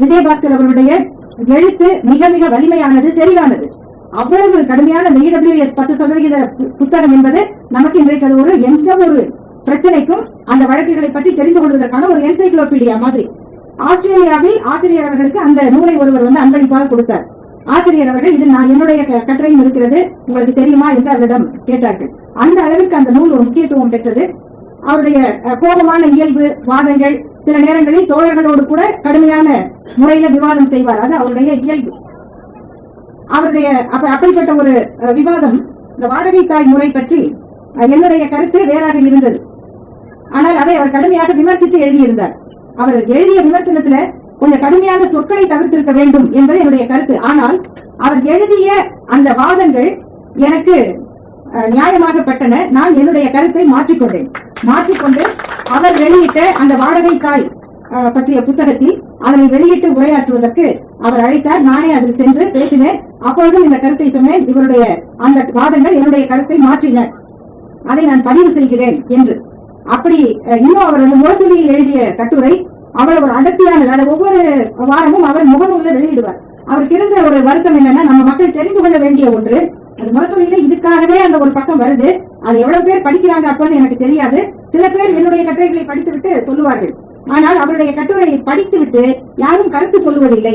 விஜயபாஸ்கர் அவருடைய எழுத்து மிக மிக வலிமையானது சரியானது அவ்வளவு கடுமையான இந்த இடபிள்யூஎஸ் பத்து சதவிகித புத்தகம் என்பது நமக்கு இன்றைக்கு அது ஒரு எந்த ஒரு பிரச்சனைக்கும் அந்த வழக்குகளை பற்றி தெரிந்து கொள்வதற்கான ஒரு என்சைக்ளோபீடியா மாதிரி. ஆஸ்திரேலியாவில் ஆசிரியர் அவர்களுக்கு அந்த நூலை ஒருவர் வந்து அன்பளிப்பாக கொடுத்தார். ஆசிரியர் அவர்கள் இது நான் என்னுடைய க- கட்டுரையும் இருக்கிறது உங்களுக்கு தெரியுமா? என்று அவரிடம் கேட்டார்கள். அந்த அளவிற்கு அந்த நூல் ஒரு முக்கியத்துவம் பெற்றது. அவருடைய கோபமான இயல்பு வாதங்கள் சில நேரங்களில் தோழர்களோடு கூட கடுமையான முறையில விவாதம் செய்வார். அது அவருடைய இயல்பு. அவருடைய அப்ப அப்படிப்பட்ட ஒரு விவாதம் இந்த வாடகை தாய் முறை பற்றி என்னுடைய கருத்து வேறாக இருந்தது. ஆனால் அதை அவர் கடுமையாக விமர்சித்து எழுதியிருந்தார். அவர் எழுதிய விமர்சனத்துல கொஞ்சம் கடுமையான சொற்களை தவிர்த்திருக்க வேண்டும் என்பது என்னுடைய கருத்து. ஆனால் அவர் எழுதிய அந்த வாதங்கள் எனக்கு அஹ், நியாயமாகப்பட்டன. நான் என்னுடைய கருத்தை மாற்றிக்கொண்டேன். மாற்றிக்கொண்டு அவர் வெளியிட்ட அந்த வாடகை தாய் பற்றிய புத்தகத்தில் அதனை வெளியிட்டு உரையாற்றுவதற்கு அவர் அழைத்தார். நானே அதில் சென்று பேசினேன். அப்பொழுதும் இந்த கருத்தை சொன்னேன். இவருடைய அந்த வாதங்கள் என்னுடைய கருத்தை மாற்றின. அதை நான் பதிவு செய்கிறேன் என்று. அப்படி இன்னும் அவர் வந்து முரசொலியில் எழுதிய கட்டுரை அவ்வளவு ஒரு அடர்த்தியானது அதை ஒவ்வொரு வாரமும் அவர் முகநூலில் வெளியிடுவார். அவருக்கு இருந்த ஒரு வருத்தம் என்னன்னா நம்ம மக்கள் தெரிந்து கொள்ள வேண்டிய ஒன்று அது முரசொலியில இதுக்காகவே அந்த ஒரு பக்கம் வருது. அது எவ்வளவு பேர் படிக்கிறாங்க அப்படின்னு எனக்கு தெரியாது. சில பேர் என்னுடைய கட்டுரைகளை படித்துவிட்டு சொல்லுவார்கள். ஆனால் அவருடைய கட்டுரையை படித்துவிட்டு யாரும் கருத்து சொல்லுவதில்லை.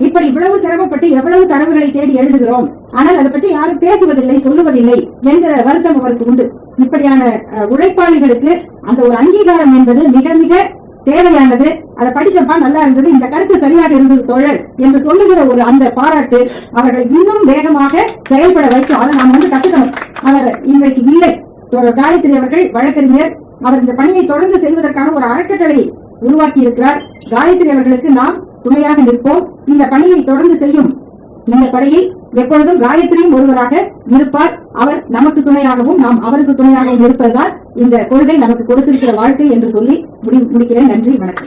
இப்படி இவ்வளவு சிரமப்பட்டு எவ்வளவு தரவுகளை தேடி எழுதுகிறோம். ஆனால் அதை பற்றி யாரும் பேசுவதில்லை சொல்லுவதில்லை என்கிற வருத்தம் அவருக்கு உண்டு. இப்படியான அஹ், உழைப்பாளிகளுக்கு அந்த ஒரு அங்கீகாரம் என்பது மிக மிக தேவையானது. அதை படிச்சப்பா நல்லா இருந்தது. இந்த கருத்து சரியாக இருந்தது தோழர் என்று சொல்லுகிற ஒரு அந்த பாராட்டு அவர்களை இன்னும் வேகமாக செயல்பட வைக்கும் அதை நாம் வந்து கத்துக்கணும். அவர் இன்றைக்கு இல்லை. காயத்ரி அவர்கள் வழக்கறிஞர் அவர் இந்த பணியை தொடர்ந்து செய்வதற்கான ஒரு அறக்கட்டளை உருவாக்கி இருக்கிறார் காயத்ரி அவர்களுக்கு நாம் துணையாக நிற்போம். இந்த பணியை தொடர்ந்து செய்யும் இந்த படையில் எப்பொழுதும் காயத்ரியும் ஒருவராக இருப்பார். அவர் நமக்கு துணையாகவும் நாம் அவருக்கு துணையாகவும் இருப்பதுதான் இந்த கொள்கை நமக்கு கொடுத்திருக்கிற வாழ்க்கை என்று சொல்லி முடி- முடிக்கிறேன். நன்றி வணக்கம்.